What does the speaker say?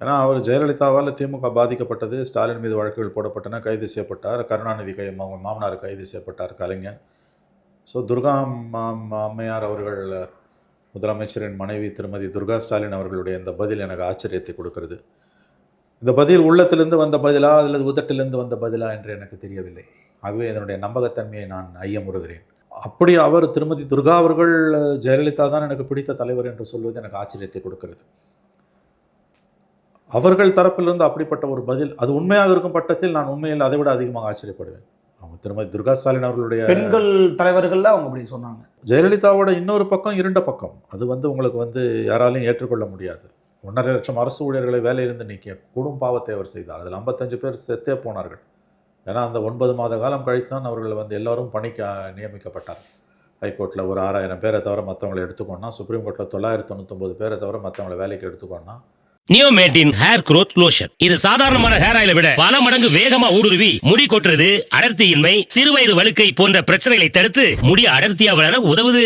ஏன்னா அவர் ஜெயலலிதாவால் திமுக பாதிக்கப்பட்டது. ஸ்டாலின் மீது வழக்குகள் போடப்பட்டன கைது செய்யப்பட்டார். கருணாநிதி கை அவங்க மாமனார் கைது செய்யப்பட்டார் கலைஞர். ஸோ துர்கா அம்மையார் அவர்கள் முதலமைச்சரின் மனைவி திருமதி துர்கா ஸ்டாலின் அவர்களுடைய இந்த பதில் எனக்கு ஆச்சரியத்தை கொடுக்கிறது. இந்த பதில் உள்ளத்திலிருந்து வந்த பதிலா அல்லது உதட்டிலிருந்து வந்த பதிலா என்று எனக்கு தெரியவில்லை. ஆகவே இதனுடைய நம்பகத்தன்மையை நான் ஐயமுறுகிறேன். அப்படி அவர் திருமதி துர்கா அவர்கள் ஜெயலலிதா தான் எனக்கு பிடித்த தலைவர் என்று சொல்வது எனக்கு ஆச்சரியத்தை கொடுக்கிறது. அவர்கள் தரப்பிலிருந்து அப்படிப்பட்ட ஒரு பதில் அது உண்மையாக இருக்கும் பட்டத்தில் நான் உண்மையில் அதை விட அதிகமாக ஆச்சரியப்படுவேன். அவங்க திருமதி துர்கா ஸ்டாலின் அவர்களுடைய பெண்கள் தலைவர்கள்ல அவங்க அப்படி சொன்னாங்க. ஜெயலலிதாவோட இன்னொரு பக்கம் இருண்ட பக்கம். அது வந்து உங்களுக்கு வந்து யாராலையும் ஏற்றுக்கொள்ள முடியாது. ஒன்றரை லட்சம் அரசு ஊழியர்களை வேலையிலிருந்து நீக்கிய கொடும் பாவத்தை அவர் செய்தார். அதில் 55 பேர் செத்தே போனார்கள். ஏன்னா அந்த ஒன்பது மாத காலம் கழித்து தான் அவர்கள் வந்து எல்லாரும் பணிக்கு நியமிக்கப்பட்டார் ஹைகோர்ட்டில் ஒரு ஆறாயிரம் பேரை தவிர மற்றவங்களை எடுத்துக்கோன்னா சுப்ரீம் கோர்ட்டில் தொள்ளாயிரத்தி தொண்ணூத்தொம்பது பேரை தவிர மற்றவங்களை வேலைக்கு எடுத்துக்கோன்னா நியோமேட்டின் ஹேர் குரோத் லோஷன். இது சாதாரணமான ஹேர் ஆயில விட பல மடங்கு வேகமா ஊடுருவி முடி கொட்டுறது அடர்த்தியின்மை சிறுவயது வழுக்கை போன்ற பிரச்சனைகளை தடுத்து முடி அடர்த்தியா வளர உதவுது.